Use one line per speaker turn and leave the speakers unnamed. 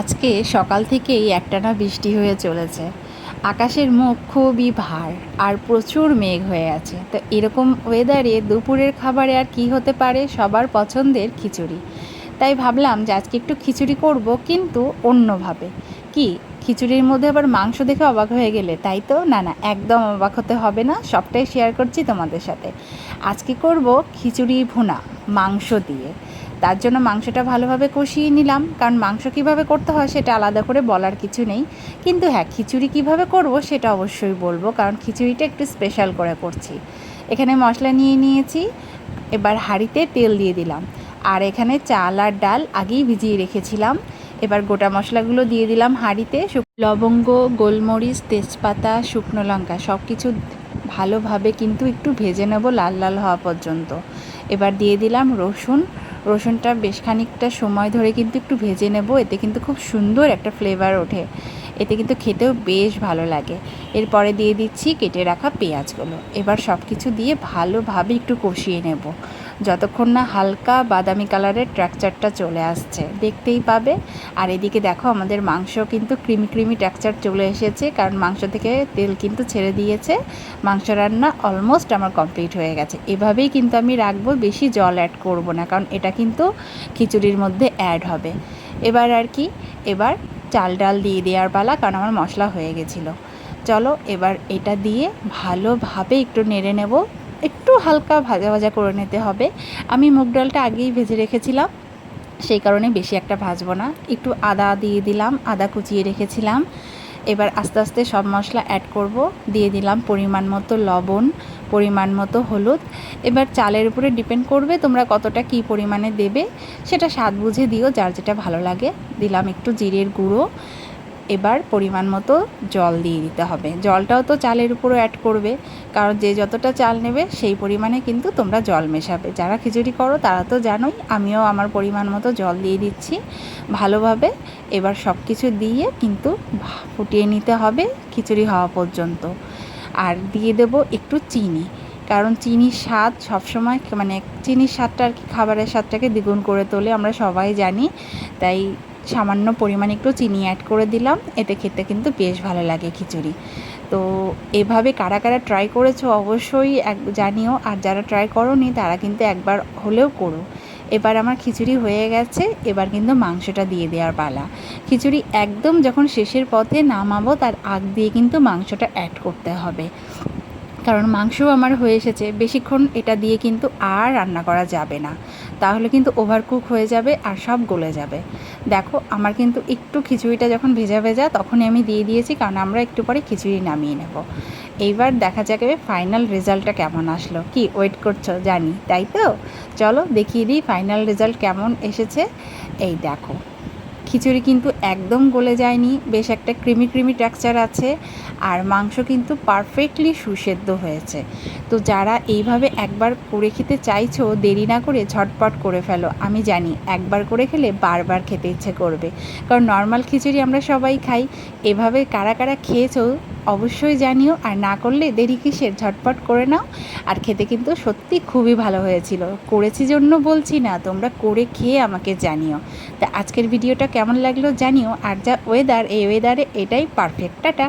আজকে সকাল থেকেই একটানা বৃষ্টি হয়ে চলেছে। আকাশের মুখ খুবই ভার আর প্রচুর মেঘ হয়ে আছে। তো এরকম ওয়েদারে দুপুরের খাবারে আর কি হতে পারে? সবার পছন্দের খিচুড়ি। তাই ভাবলাম যে আজকে একটু খিচুড়ি করব, কিন্তু অন্যভাবে। কি, খিচুড়ির মধ্যে আবার মাংস দেখে অবাক হয়ে গেলে, তাই তো? না না, একদম অবাক হতে হবে না, সবটাই শেয়ার করছি তোমাদের সাথে। আজকে করব খিচুড়ি ভুনা, মাংস দিয়ে। তার জন্য মাংসটা ভালোভাবে কষিয়ে নিলাম। কারণ মাংস কীভাবে করতে হয় সেটা আলাদা করে বলার কিছু নেই। কিন্তু হ্যাঁ খিচুড়ি কীভাবে করব সেটা অবশ্যই বলব। কারণ খিচুড়িটা একটু স্পেশাল করে করছি। এখানে মশলা নিয়ে নিয়েছি। এবার হাঁড়িতে তেল দিয়ে দিলাম। আর এখানে চাল আর ডাল আগেই ভিজিয়ে রেখেছিলাম। এবার গোটা মশলাগুলো দিয়ে দিলাম হাঁড়িতে। লবঙ্গ, গোলমরিচ, তেজপাতা, শুকনো লঙ্কা সব কিছু ভালোভাবে কিন্তু একটু ভেজে নেব লাল লাল হওয়া পর্যন্ত। এবার দিয়ে দিলাম রসুন রসুনটা বেশ খানিকটা সময় ধরে কিন্তু একটু ভেজে নেব। এতে কিন্তু খুব সুন্দর একটা ফ্লেভার ওঠে। এতে কিন্তু খেতেও বেশ ভালো লাগে। এরপরে দিয়ে দিচ্ছি কেটে রাখা পেঁয়াজগুলো। এবার সব কিছু দিয়ে ভালোভাবে একটু কষিয়ে নেব। যতক্ষণ না হালকা বাদামি কালারের ট্র্যাকচারটা চলে আসছে। দেখতেই পাবে। আর এদিকে দেখো, আমাদের মাংস কিন্তু ক্রিমি ক্রিমি ট্র্যাকচার চলে এসেছে, কারণ মাংস থেকে তেল কিন্তু ছেড়ে দিয়েছে। মাংস রান্না অলমোস্ট আমার কমপ্লিট হয়ে গেছে। এভাবেই কিন্তু আমি রাখব, বেশি জল অ্যাড করব না, কারণ এটা কিন্তু খিচুড়ির মধ্যে অ্যাড হবে। এবার আর কি, এবার চাল ডাল দিয়ে দেওয়ার পালা, কারণ আমার মশলা হয়ে গেছিল। চলো এবার এটা দিয়ে ভালোভাবে একটু নেড়ে নেব। একটু হালকা ভাজা ভাজা করে নিতে হবে। আমি মুগ ডালটা আগেই ভেজে রেখেছিলাম, সেই কারণে বেশি একটা ভাজবো না। একটু আদা দিয়ে দিলাম, আদা কুচিয়ে রেখেছিলাম। এবার আস্তে আস্তে সব মশলা অ্যাড করব। দিয়ে দিলাম পরিমাণ মতো লবণ, পরিমাণ মতো হলুদ। এবার চালের উপরে ডিপেন্ড করবে তোমরা কতটা কী পরিমাণে দেবে। সেটা স্বাদ বুঝে দিও, যার যেটা ভালো লাগে। দিলাম একটু জিরের গুঁড়ো। এবার পরিমাণ মতো জল দিয়ে দিতে হবে। জলটাও তো চালের উপরও অ্যাড করবে। কারণ যে যতটা চাল নেবে, সেই পরিমাণে কিন্তু তোমরা জল মেশাবে। যারা খিচুড়ি করো, তারা তো জানোই, আমিও আমার পরিমাণ মতো জল দিয়ে দিচ্ছি ভালোভাবে। এবার সব কিছু দিয়ে কিন্তু ফুটিয়ে নিতে হবে খিচুড়ি হওয়া পর্যন্ত। আর দিয়ে দেবো একটু চিনি। কারণ চিনির স্বাদ সবসময় মানে চিনির স্বাদটা আর কি খাবারের স্বাদটাকে দ্বিগুণ করে তোলে, আমরা সবাই জানি। তাই সামান্য পরিমাণে একটু চিনি অ্যাড করে দিলাম। এতে খেতে কিন্তু বেশ ভালো লাগে খিচুড়ি। তো এভাবে কারা কারা ট্রাই করেছ অবশ্যই এক, জানিও। আর যারা ট্রাই করোনি, তারা কিন্তু একবার হলেও করো। এবার আমার খিচুড়ি হয়ে গেছে। এবার কিন্তু মাংসটা দিয়ে দেওয়ার পালা। খিচুড়ি একদম যখন শেষের পথে নামাবো, তার আগ দিয়ে কিন্তু মাংসটা অ্যাড করতে হবে। কারণ মাংসও আমার হয়ে এসেছে। বেশিক্ষণ এটা দিয়ে কিন্তু আর রান্না করা যাবে না। তাহলে কিন্তু ওভারকুক হয়ে যাবে আর সব গলে যাবে। দেখো, আমার কিন্তু একটু খিচুড়িটা যখন ভেজা ভেজা তখনই আমি দিয়ে দিয়েছি কারণ আমরা একটু পরে খিচুড়ি নামিয়ে নেব। এইবার দেখা যাবে ফাইনাল রেজাল্টটা কেমন আসলো। কি ওয়েট করছ? জানি, তাই তো? চলো দেখিয়ে দিই ফাইনাল রেজাল্ট কেমন এসেছে। এই দেখো। খিচুড়ি কিন্তু একদম গলে যায়নি, বেশ একটা ক্রিমি ক্রিমি টেক্সচার আছে আর মাংস কিন্তু পারফেক্টলি সুসেদ্ধ হয়েছে। তো যারা এইভাবে একবার করে খেতে চাইছো, দেরি না করে ঝটপট করে ফেলো। আমি জানি একবার করে খেলে বারবার খেতে ইচ্ছে করবে। কারণ নর্মাল খিচুড়ি আমরা সবাই খাই। এভাবে কারা কারা খেয়েছো অবশ্যই জানিও, আর না করলে দেরি কিসের? ঝটপট করে নাও। আর খেতে কিন্তু সত্যি খুবই ভালো হয়েছিল। করেছি জন্য বলছি না, তোমরা করে খেয়ে আমাকে জানিও। তা আজকের ভিডিওটা কেমন লাগল জানিও, আর যা ওয়েদার এই ওয়েদারে এটাই পারফেক্ট টাটা।